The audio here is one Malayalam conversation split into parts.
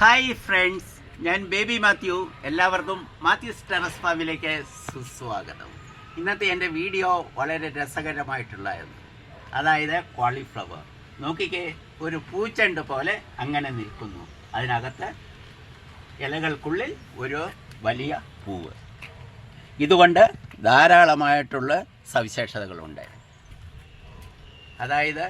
ഹായ് ഫ്രണ്ട്സ് ഞാൻ ബേബി മാത്യു. എല്ലാവർക്കും മാത്യൂസ് ടെറസ് ഫാമിലേക്ക് സുസ്വാഗതം. ഇന്നത്തെ എന്റെ വീഡിയോ വളരെ രസകരമായിട്ടുള്ളതായിരുന്നു അതായത് കോളിഫ്ലവർ. നോക്കിക്കേ ഒരു പൂച്ചണ്ട് പോലെ അങ്ങനെ നിൽക്കുന്നു. അതിനകത്ത് ഇലകൾക്കുള്ളിൽ ഒരു വലിയ പൂവ്. ഇതുകൊണ്ട് ധാരാളമായിട്ടുള്ള സവിശേഷതകളുണ്ട്. അതായത്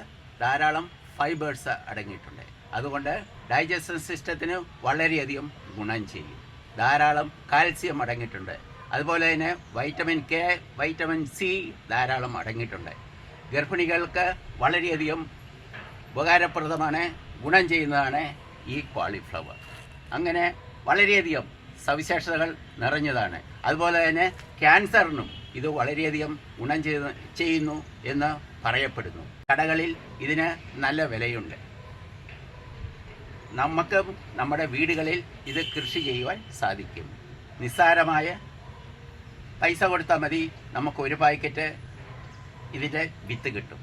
ധാരാളം ഫൈബേഴ്സ് അടങ്ങിയിട്ടുണ്ട്. അതുകൊണ്ട് ഡൈജസ്റ്റൻ സിസ്റ്റത്തിന് വളരെയധികം ഗുണം ചെയ്യും. ധാരാളം കാൽസ്യം അടങ്ങിയിട്ടുണ്ട്. അതുപോലെ തന്നെ വൈറ്റമിൻ കെ വൈറ്റമിൻ സി ധാരാളം അടങ്ങിയിട്ടുണ്ട്. ഗർഭിണികൾക്ക് വളരെയധികം ഉപകാരപ്രദമാണ് ഗുണം ചെയ്യുന്നതാണ് ഈ കോളിഫ്ലവർ. അങ്ങനെ വളരെയധികം സവിശേഷതകൾ നിറഞ്ഞതാണ്. അതുപോലെ തന്നെ ക്യാൻസറിനും ഇത് വളരെയധികം ഗുണം ചെയ്യുന്നു എന്ന് പറയപ്പെടുന്നു. കടകളിൽ ഇതിന് നല്ല വിലയുണ്ട്. നമുക്ക് നമ്മുടെ വീടുകളിൽ ഇത് കൃഷി ചെയ്യുവാൻ സാധിക്കും. നിസ്സാരമായ പൈസ കൊടുത്താൽ മതി നമുക്ക് ഒരു പാക്കറ്റ് ഇതിന്റെ വിത്ത് കിട്ടും.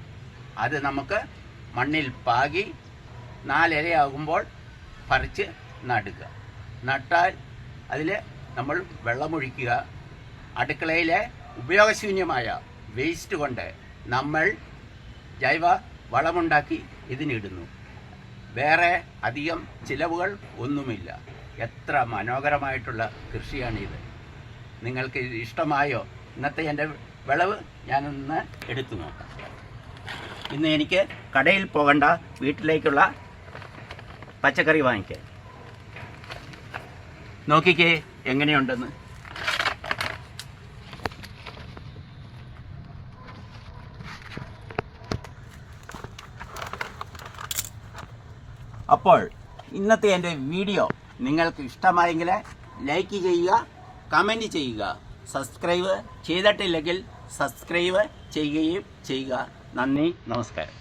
അത് നമുക്ക് മണ്ണിൽ പാകി നാലിരയാകുമ്പോൾ പറിച്ച് നടുക. നട്ടാൽ അതിൽ നമ്മൾ വെള്ളമൊഴിക്കുക അടുക്കളയിലെ ഉപയോഗശൂന്യമായ വേസ്റ്റ് കൊണ്ട് നമ്മൾ ജൈവ വളമുണ്ടാക്കി ഇതിനിടുന്നു. വേറെ അധികം ചിലവുകൾ ഒന്നുമില്ല. എത്ര മനോഹരമായിട്ടുള്ള കൃഷിയാണിത്. നിങ്ങൾക്ക് ഇഷ്ടമായോ? ഇന്നത്തെ എന്റെ വിളവ് ഞാനൊന്ന് എടുത്തു നോക്കാം. ഇന്ന് എനിക്ക് കടയിൽ പോകണ്ട വീട്ടിലേക്കുള്ള പച്ചക്കറി വാങ്ങിക്കാൻ. നോക്കിക്കേ എങ്ങനെയുണ്ടെന്ന്. അപ്പോൾ ഇന്നത്തെ എന്റെ വീഡിയോ നിങ്ങൾക്ക് ഇഷ്ടമായെങ്കിൽ ലൈക്ക് ചെയ്യുക കമന്റ് ചെയ്യുക സബ്സ്ക്രൈബ് ചെയ്തിട്ടില്ലെങ്കിൽ സബ്സ്ക്രൈബ് ചെയ്യുകയും ചെയ്യുക. നന്ദി നമസ്കാരം.